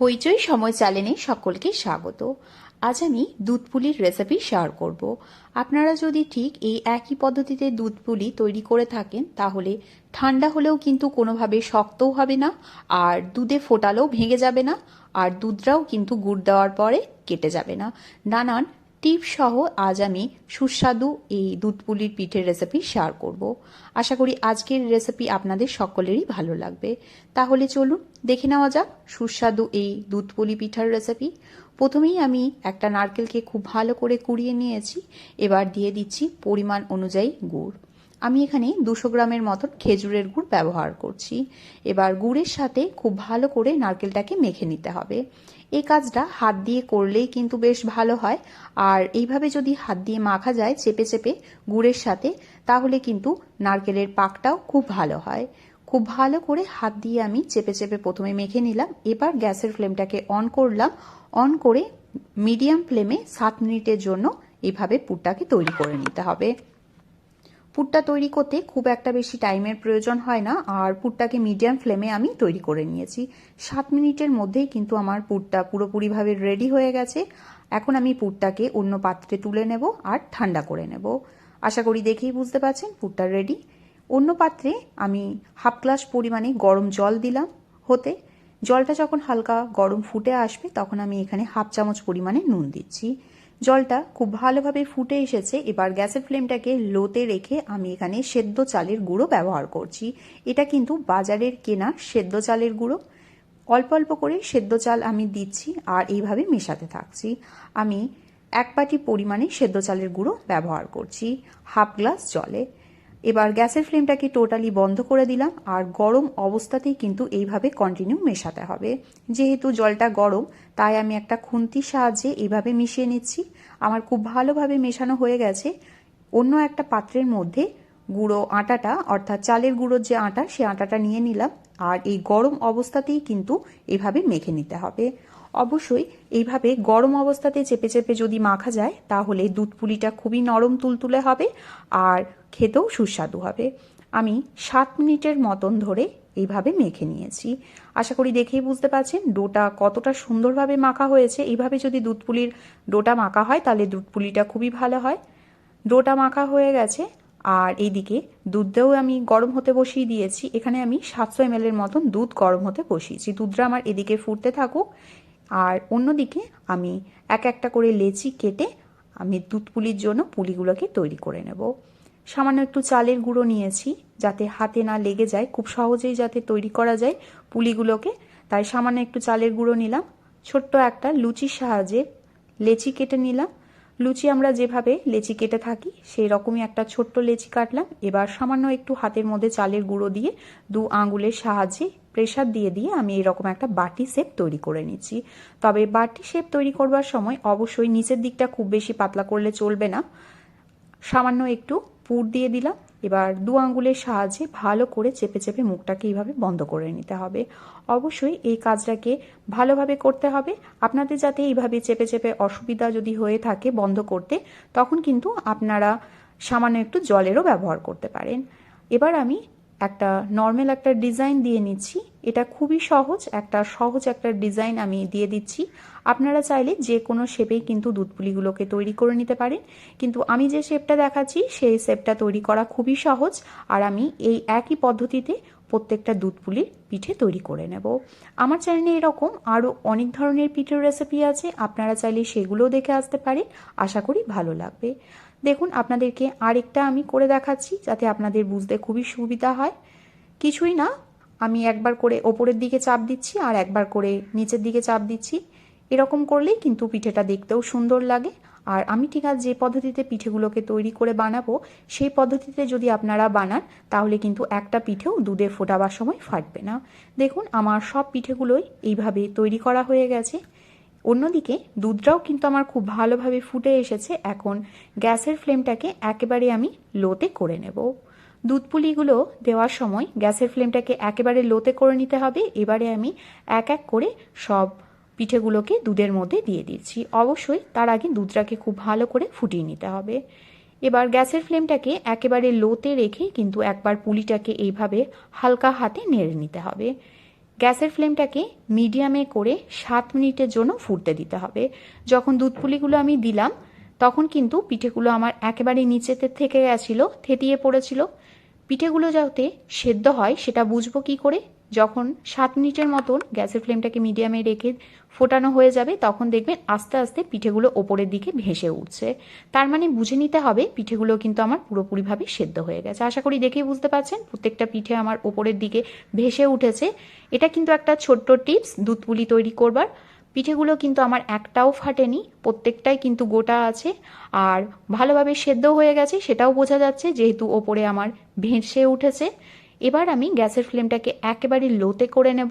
হইচই সময় চ্যানেলে সকলকে স্বাগত। আজ আমি দুধ পুলির রেসিপি শেয়ার করব। আপনারা যদি ঠিক এই একই পদ্ধতিতে দুধ পুলি তৈরি করে থাকেন, তাহলে ঠান্ডা হলেও কিন্তু কোনোভাবে শক্তও হবে না, আর দুধে ফোটালেও ভেঙে যাবে না, আর দুধটাও কিন্তু গুড় দেওয়ার পরে কেটে যাবে না। নানান টিপ সহ আজ আমি সুস্বাদু এই দুধপুলির পিঠের রেসিপি শেয়ার করব। আশা করি আজকের রেসিপি আপনাদের সকলেরই ভালো লাগবে। তাহলে চলুন দেখে নেওয়া যাক সুস্বাদু এই দুধপুলি পিঠার রেসিপি প্রথমেই আমি একটা নারকেলকে খুব ভালো করে কুড়িয়ে নিয়েছি। এবার দিয়ে দিচ্ছি পরিমাণ অনুযায়ী গুড়। আমি এখানে দুশো গ্রামের মতন খেজুরের গুড় ব্যবহার করছি। এবার গুড়ের সাথে খুব ভালো করে নারকেলটাকে মেখে নিতে হবে। এই কাজটা হাত দিয়ে করলেই কিন্তু বেশ ভালো হয়। আর এইভাবে যদি হাত দিয়ে মাখা যায় চেপে চেপে গুড়ের সাথে, তাহলে কিন্তু নারকেলের পাকটাও খুব ভালো হয়। খুব ভালো করে হাত দিয়ে আমি চেপে চেপে প্রথমে মেখে নিলাম। এবার গ্যাসের ফ্লেমটাকে অন করলাম। অন করে মিডিয়াম ফ্লেমে সাত মিনিটের জন্য এভাবে পুরটাকে তৈরি করে নিতে হবে। পুরটা তৈরি করতে খুব একটা বেশি টাইমের প্রয়োজন হয় না, আর পুরটাকে মিডিয়াম ফ্লেমে আমি তৈরি করে নিয়েছি। সাত মিনিটের মধ্যেই কিন্তু আমার পুরটা পুরোপুরিভাবে রেডি হয়ে গেছে। এখন আমি পুরটাকে অন্য পাত্রে তুলে নেব আর ঠান্ডা করে নেব। আশা করি দেখেই বুঝতে পারছেন, পুরটা রেডি। অন্য পাত্রে আমি হাফ গ্লাস পরিমাণে গরম জল দিলাম হতে। জলটা যখন হালকা গরম ফুটে আসবে, তখন আমি এখানে হাফ চামচ পরিমাণে নুন দিচ্ছি। জলটা খুব ভালোভাবে ফুটে এসেছে। এবার গ্যাসের ফ্লেমটাকে লোতে রেখে আমি এখানে সেদ্ধ চালের গুঁড়ো ব্যবহার করছি। এটা কিন্তু বাজারের কেনা সেদ্ধ চালের গুঁড়ো। অল্প অল্প করে সেদ্ধ চাল আমি দিচ্ছি আর এইভাবে মেশাতে থাকছি। আমি এক বাটি পরিমাণে সেদ্ধ চালের গুঁড়ো ব্যবহার করছি। হাফ গ্লাস জলে। এবার গ্যাসের ফ্লেমটাকে টোটালি বন্ধ করে দিলাম, আর গরম অবস্থাতেই কিন্তু এইভাবে কন্টিনিউ মেশাতে হবে। যেহেতু জলটা গরম, তাই আমি একটা খুন্তির সাহায্যে এইভাবে মিশিয়ে নিচ্ছি। আমার খুব ভালোভাবে মেশানো হয়ে গেছে। অন্য একটা পাত্রের মধ্যে গুঁড়ো আটাটা, অর্থাৎ চালের গুঁড়োর যে আটা, সে আটাটা নিয়ে নিলাম, আর এই গরম অবস্থাতেই কিন্তু এইভাবে মেখে নিতে হবে। অবশ্যই এইভাবে গরম অবস্থাতে চেপে চেপে যদি মাখা যায়, তাহলে দুধ পুলিটা খুবই নরম তুলতুলে হবে আর খেতেও সুস্বাদু হবে। আমি সাত মিনিটের মতন ধরে এইভাবে মেখে নিয়েছি। আশা করি দেখেই বুঝতে পারছেন ডোটা কতটা সুন্দরভাবে মাখা হয়েছে। এইভাবে যদি দুধ পুলির ডোটা মাখা হয়, তাহলে দুধ পুলিটা খুবই ভালো হয়। ডোটা মাখা হয়ে গেছে আর এইদিকে দুধটাও আমি গরম হতে বসিয়ে দিয়েছি। এখানে আমি সাতশো এম এর মতন দুধ গরম হতে বসিয়েছি। দুধটা আমার এদিকে ফুটতে থাকুক আর অন্যদিকে আমি এক একটা করে লেচি কেটে আমি দুধ পুলির জন্য পুলিগুলোকে তৈরি করে নেব। সামান্য একটু চালের গুঁড়ো নিয়েছি যাতে হাতে না লেগে যায়, খুব সহজেই যাতে তৈরি করা যায় পুলিগুলোকে। তাই সামান্য একটু চালের গুঁড়ো নিলাম, ছোট্ট একটা লুচির সাহায্যে লেচি কেটে নিলাম। লুচি আমরা যেভাবে লেচি কেটে থাকি, সেই রকমই একটা ছোট্ট লেচি কাটলাম। এবার সামান্য একটু হাতের মধ্যে চালের গুঁড়ো দিয়ে দু আঙুলের সাহায্যে প্রেশার দিয়ে দিয়ে আমি এরকম একটা বাটি শেপ তৈরি করে নিচ্ছি। তবে বাটি শেপ তৈরি করবার সময় অবশ্যই নিচের দিকটা খুব বেশি পাতলা করলে চলবে না। সামান্য একটু পুর দিয়ে দিলাম। এবার দু আঙ্গুলের সাহায্যে ভালো করে চেপে চেপে মুখটাকে এইভাবে বন্ধ করে নিতে হবে। অবশ্যই এই কাজটাকে ভালোভাবে করতে হবে। আপনাদের যাতে এইভাবে চেপে চেপে অসুবিধা যদি হয়ে থাকে বন্ধ করতে, তখন কিন্তু আপনারা সামান্য একটু জলেরও ব্যবহার করতে পারেন। এবার আমি একটা নর্মাল একটা ডিজাইন দিয়ে নিচ্ছি। এটা খুবই সহজ, একটা সহজ একটা ডিজাইন আমি দিয়ে দিচ্ছি। আপনারা চাইলে যে কোনো শেপেই কিন্তু দুধপুলিগুলোকে তৈরি করে নিতে পারেন। কিন্তু আমি যে শেপটা দেখাচ্ছি, সেই শেপটা তৈরি করা খুবই সহজ। আর আমি এই একই পদ্ধতিতে প্রত্যেকটা দুধ পুলির পিঠে তৈরি করে নেব। আমার চ্যানেলে এরকম আরও অনেক ধরনের পিঠের রেসিপি আছে। আপনারা চাইলে সেগুলোও দেখে আসতে পারেন। আশা করি ভালো লাগবে। দেখুন, আপনাদেরকে আরেকটা আমি করে দেখাচ্ছি যাতে আপনাদের বুঝতে খুবই সুবিধা হয়। কিছুই না, আমি একবার করে ওপরের দিকে চাপ দিচ্ছি আর একবার করে নিচের দিকে চাপ দিচ্ছি। এরকম করলেই কিন্তু পিঠেটা দেখতেও সুন্দর লাগে। আর আমি ঠিক আছে, যে পদ্ধতিতে পিঠেগুলোকে তৈরি করে বানাবো, সেই পদ্ধতিতে যদি আপনারা বানান, তাহলে কিন্তু একটা পিঠেও দুধে ফোটাবার সময় ফাটবে না। দেখুন, আমার সব পিঠেগুলোই এইভাবে তৈরি করা হয়ে গেছে। অন্যদিকে দুধটাও কিন্তু আমার খুব ভালোভাবে ফুটে এসেছে। এখন গ্যাসের ফ্লেমটাকে একেবারে আমি লোতে করে নেব। দুধ পুলিগুলো দেওয়ার সময় গ্যাসের ফ্লেমটাকে একেবারে লোতে করে নিতে হবে। এবারে আমি এক এক করে সব পিঠেগুলোকে দুধের মধ্যে দিয়ে দিচ্ছি। অবশ্যই তার আগে দুধটাকে খুব ভালো করে ফুটিয়ে নিতে হবে। এবার গ্যাসের ফ্লেমটাকে একেবারে লোতে রেখে কিন্তু একবার পুলিটাকে এইভাবে হালকা হাতে নেড়ে নিতে হবে। গ্যাসের ফ্লেমটাকে মিডিয়ামে করে সাত মিনিটের জন্য ফুটতে দিতে হবে। যখন দুধ পুলিগুলো আমি দিলাম, তখন কিন্তু পিঠেগুলো আমার একেবারে নিচেতে থেকে গেছিল, থেতিয়ে পড়েছিল। পিঠেগুলো যাতে সেদ্ধ হয়, সেটা বুঝব কি করে? যখন সাত মিনিটের মতন গ্যাসের ফ্লেমটাকে মিডিয়ামে রেখে ফোটানো হয়ে যাবে, তখন দেখবেন আস্তে আস্তে পিঠেগুলো ওপরের দিকে ভেসে উঠছে। তার মানে বুঝে নিতে হবে পিঠেগুলো কিন্তু আমার পুরোপুরিভাবে সেদ্ধ হয়ে গেছে। আশা করি দেখেই বুঝতে পারছেন, প্রত্যেকটা পিঠে আমার ওপরের দিকে ভেসে উঠেছে। এটা কিন্তু একটা ছোট্ট টিপস, দুধ পুলি তৈরি করবার। পিঠেগুলো কিন্তু আমার একটাও ফাটেনি, প্রত্যেকটাই কিন্তু গোটা আছে। আর ভালোভাবে সেদ্ধ হয়ে গেছে, সেটাও বোঝা যাচ্ছে যেহেতু ওপরে আমার ভেসে উঠেছে। এবার আমি গ্যাসের ফ্লেমটাকে একেবারে লোতে করে নেব।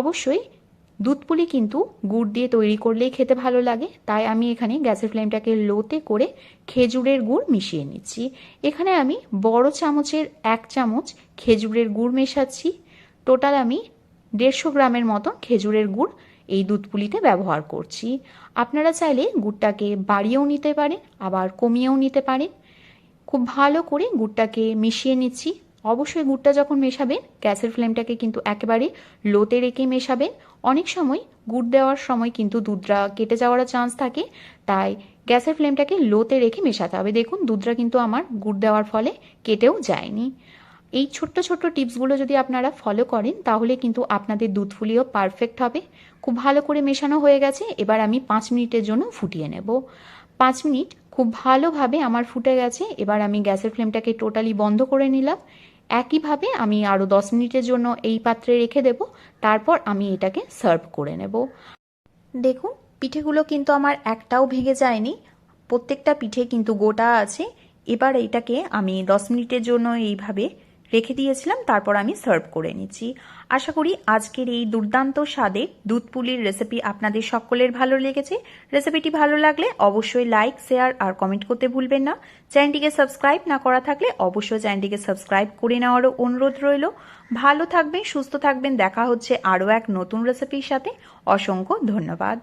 অবশ্যই দুধ পুলি কিন্তু গুড় দিয়ে তৈরি করলেই খেতে ভালো লাগে। তাই আমি এখানে গ্যাসের ফ্লেমটাকে লোতে করে খেজুরের গুড় মিশিয়ে নিচ্ছি। এখানে আমি বড় চামচের এক চামচ খেজুরের গুড় মেশাচ্ছি। টোটাল আমি দেড়শো গ্রামের মতন খেজুরের গুড় এই দুধ পুলিতে ব্যবহার করছি। আপনারা চাইলে গুড়টাকে বাড়িয়েও নিতে পারেন, আবার কমিয়েও নিতে পারেন। খুব ভালো করে গুড়টাকে মিশিয়ে নিচ্ছি। অবশ্যই গুড়টা যখন মেশাবেন, গ্যাসের ফ্লেমটাকে কিন্তু একেবারে লোতে রেখে মেশাবেন। অনেক সময় গুড় দেওয়ার সময় কিন্তু দুধটা কেটে যাওয়ার চান্স থাকে, তাই গ্যাসের ফ্লেমটাকে লোতে রেখে মেশাতে হবে। দেখুন, দুধটা কিন্তু আমার গুড় দেওয়ার ফলে কেটেও যায়নি। এই ছোট্ট ছোট্ট টিপসগুলো যদি আপনারা ফলো করেন, তাহলে কিন্তু আপনাদের দুধ ফুলিও পারফেক্ট হবে। খুব ভালো করে মেশানো হয়ে গেছে, এবার আমি পাঁচ মিনিটের জন্য ফুটিয়ে নেব। পাঁচ মিনিট খুব ভালোভাবে আমার ফুটে গেছে, এবার আমি গ্যাসের ফ্লেমটাকে টোটালি বন্ধ করে নিলাম। একইভাবে আমি আরও দশ মিনিটের জন্য এই পাত্রে রেখে দেব, তারপর আমি এটাকে সার্ভ করে নেব। দেখুন, পিঠেগুলো কিন্তু আমার একটাও ভেঙে যায়নি, প্রত্যেকটা পিঠে কিন্তু গোটা আছে। এবার এইটাকে আমি দশ মিনিটের জন্য এইভাবে রেখে দিয়েছিলাম, তারপর আমি সার্ভ করে নিচ্ছি। আশা করি আজকের এই দুর্দান্ত স্বাদে দুধ পুলির রেসিপি আপনাদের সকলের ভালো লেগেছে। রেসিপিটি ভালো লাগলে অবশ্যই লাইক শেয়ার আর কমেন্ট করতে ভুলবেন না। চ্যানেলটিকে সাবস্ক্রাইব না করা থাকলে অবশ্যই চ্যানেলটিকে সাবস্ক্রাইব করে নেওয়ারও অনুরোধ রইল। ভালো থাকবেন, সুস্থ থাকবেন। দেখা হচ্ছে আরও এক নতুন রেসিপির সাথে। অসংখ্য ধন্যবাদ।